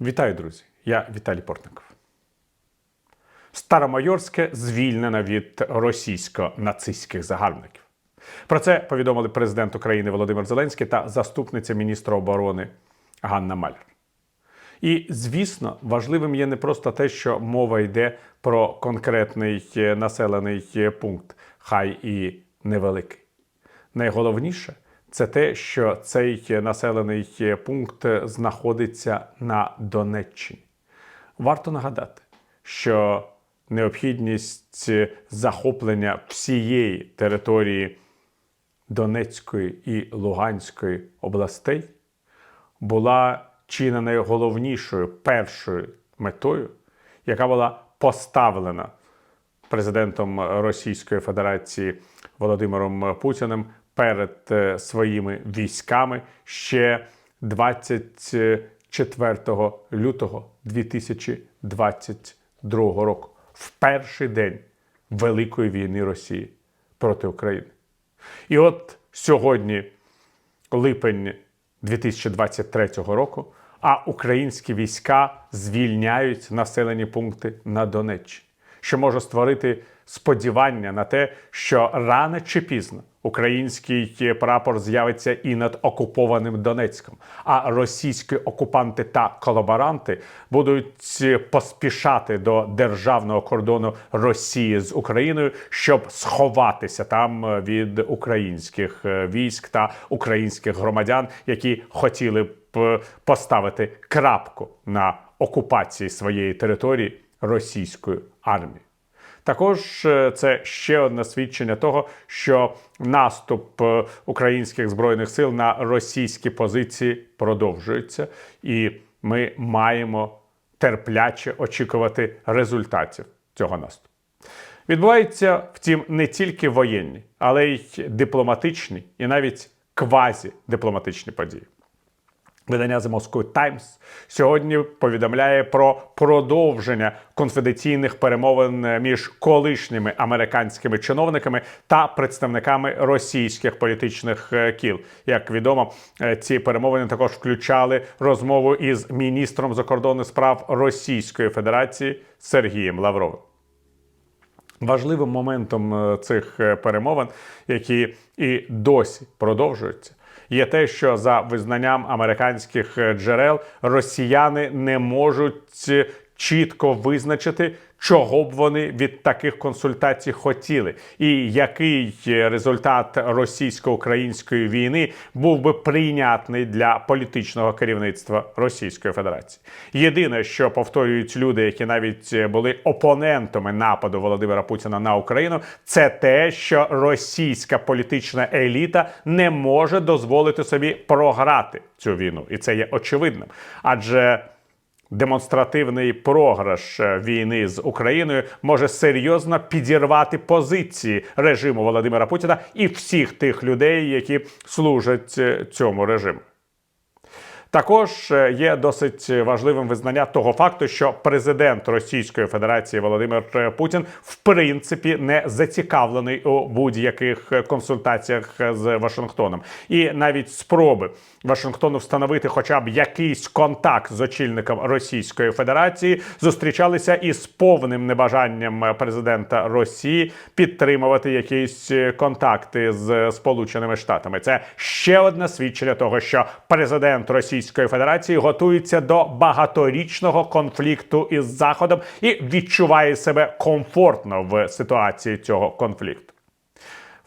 Вітаю, друзі! Я Віталій Портников. Старомайорське звільнено від російсько-нацистських загарбників. Про це повідомили президент України Володимир Зеленський та заступниця міністра оборони Ганна Маляр. І, звісно, важливим є не просто те, що мова йде про конкретний е, населений е, пункт, хай і невеликий. Найголовніше це те, що цей населений пункт знаходиться на Донеччині. Варто нагадати, що необхідність захоплення всієї території Донецької і Луганської областей була чи не найголовнішою першою метою, яка була поставлена президентом Російської Федерації Володимиром Путіним перед е, своїми військами ще 24 лютого 2022 року, в перший день Великої війни Росії проти України. І от сьогодні, липень 2023 року, а українські війська звільняють населені пункти на Донеччині, що може створити сподівання на те, що рано чи пізно український прапор з'явиться і над окупованим Донецьком, а російські окупанти та колаборанти будуть поспішати до державного кордону Росії з Україною, щоб сховатися там від українських військ та українських громадян, які хотіли б поставити крапку на окупації своєї території російською армією. Також е, це ще одне свідчення того, що наступ е, українських збройних сил на російські позиції продовжується, і ми маємо терпляче очікувати результатів цього наступу. Відбуваються, втім, не тільки воєнні, але й дипломатичні і навіть квазідипломатичні події. Видання The Moscow Times сьогодні повідомляє про продовження конфіденційних перемовин між колишніми американськими чиновниками та представниками російських політичних е, кіл. Як відомо, е, ці перемовини також включали розмову із міністром закордонних справ Російської Федерації Сергієм Лавровим. Важливим моментом е, цих перемовин, які і досі продовжуються, є те, що за визнанням американських е, джерел росіяни не можуть чітко визначити, чого б вони від таких консультацій хотіли, і який результат російсько-української війни був би прийнятний для політичного керівництва Російської Федерації. Єдине, що повторюють люди, які навіть були опонентами нападу Володимира Путіна на Україну, це те, що російська політична еліта не може дозволити собі програти цю війну, і це є очевидним, адже Демонстративний програш е, війни з Україною може серйозно підірвати позиції режиму Володимира Путіна і всіх тих людей, які служать е, цьому режиму. Також е, є досить важливим визнання того факту, що президент Російської Федерації Володимир Путін в принципі не зацікавлений у будь-яких консультаціях з Вашингтоном, і навіть спроби Вашингтону встановити, хоча б якийсь контакт з очільником Російської Федерації, зустрічалися із повним небажанням президента Росії підтримувати якісь контакти з Сполученими Штатами. Це ще одне свідчення того, що президент Росії. Російської Федерації готується до багаторічного конфлікту із Заходом і відчуває себе комфортно в ситуації цього конфлікту.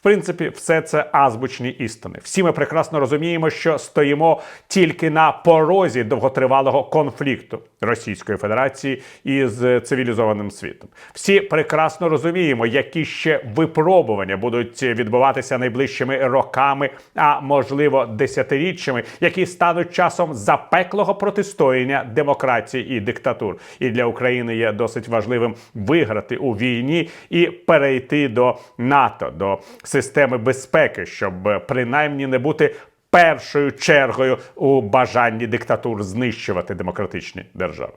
В принципі, все це азбучні істини. Всі ми прекрасно розуміємо, що стоїмо тільки на порозі довготривалого конфлікту Російської Федерації із цивілізованим світом. Всі прекрасно розуміємо, які ще випробування будуть відбуватися найближчими роками, а можливо десятиріччями, які стануть часом запеклого протистояння демократії і диктатур. І для України є досить важливим виграти у війні і перейти до НАТО. до системи безпеки, щоб принаймні не бути першою чергою у бажанні диктатур знищувати демократичні держави.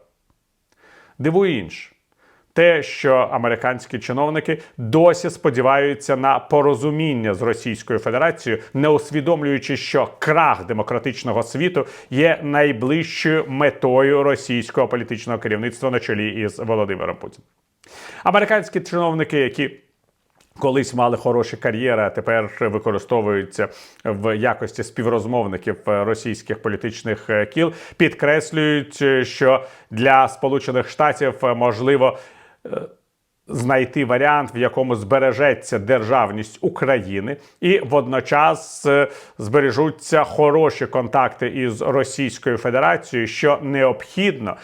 Дивує інше. те, що американські чиновники досі сподіваються на порозуміння з Російською Федерацією, не усвідомлюючи, що крах демократичного світу є найближчою метою російського політичного керівництва на чолі із Володимиром Путіним. Американські чиновники, які Колись мали хороші кар'єри, а тепер використовуються в якості співрозмовників російських політичних е, кіл, підкреслюють, е, що для Сполучених Штатів е, можливо е, знайти варіант, в якому збережеться державність України, і водночас е, збережуться хороші контакти із Російською Федерацією, що необхідно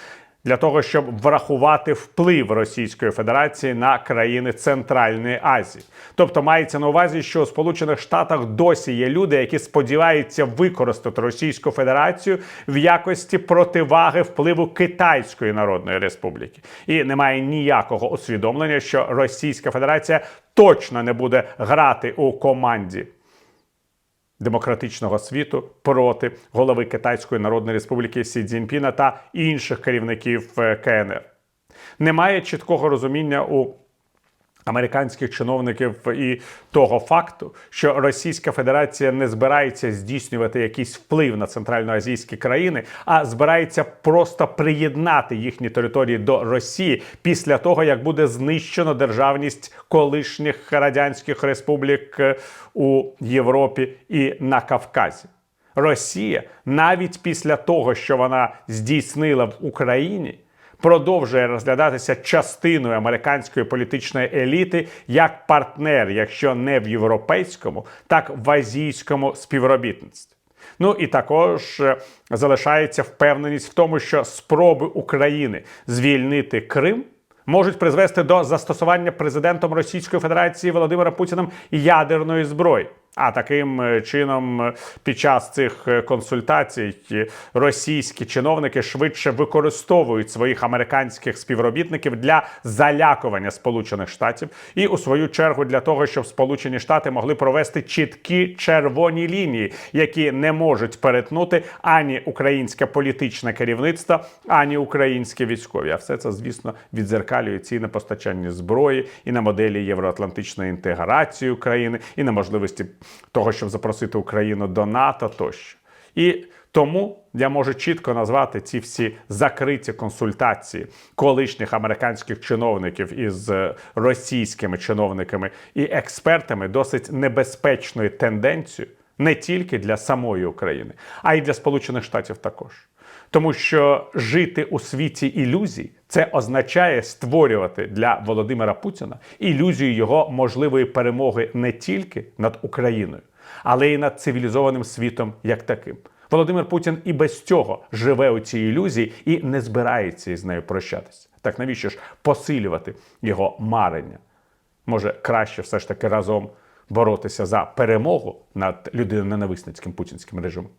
для того, щоб врахувати вплив Російської Федерації на країни Центральної Азії. Тобто мається на увазі, що у Сполучених Штатах досі є люди, які сподіваються використати Російську Федерацію в якості противаги впливу Китайської Народної Республіки, і немає ніякого усвідомлення, що Російська Федерація точно не буде грати у команді демократичного світу проти голови Китайської Народної Республіки Сі Цзіньпіна та інших керівників е, КНР. Немає чіткого розуміння у американських чиновників і того факту, що Російська Федерація не збирається здійснювати якийсь вплив на центральноазійські країни, а збирається просто приєднати їхні території до Росії після того, як буде знищено державність колишніх радянських республік е, у Європі і на Кавказі. Росія навіть після того, що вона здійснила в Україні продовжує розглядатися частиною американської політичної еліти як партнер, якщо не в європейському, так в азійському співробітництві. Ну і також е, залишається впевненість в тому, що спроби України звільнити Крим. Можуть призвести до застосування президентом Російської Федерації Володимиром Путіним ядерної зброї. А таким е, чином, е, під час цих е, консультацій російські чиновники швидше використовують своїх американських співробітників для залякування Сполучених Штатів і у свою чергу для того, щоб Сполучені Штати могли провести чіткі червоні лінії, які не можуть перетнути ані українське політичне керівництво, ані українські військові. А все це, звісно, відзеркалює ціни постачання зброї і на моделі євроатлантичної інтеграції України, і на можливості того, щоб запросити Україну до НАТО тощо. І тому я можу чітко назвати ці всі закриті консультації колишніх американських чиновників із е, російськими чиновниками і експертами досить небезпечною тенденцією не тільки для самої України, а й для Сполучених Штатів також. Тому що жити у світі ілюзій це означає створювати для Володимира Путіна ілюзію його можливої перемоги не тільки над Україною, але й над цивілізованим світом як таким. Володимир Путін і без цього живе у цій ілюзії і не збирається із нею прощатися. Так навіщо ж посилювати його марення? Може, краще все ж таки разом боротися за перемогу над людиноненависницьким путінським режимом.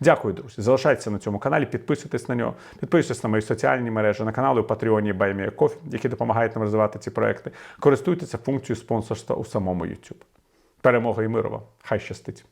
Дякую, друзі. Залишайтеся на цьому каналі, підписуйтесь на нього, підписуйтесь на мої соціальні мережі, на канали у Патреоні Баймія Кофі, які допомагають нам розвивати ці проекти. Користуйтеся функцією спонсорства у самому YouTube. Перемога і миру вам! Хай щастить!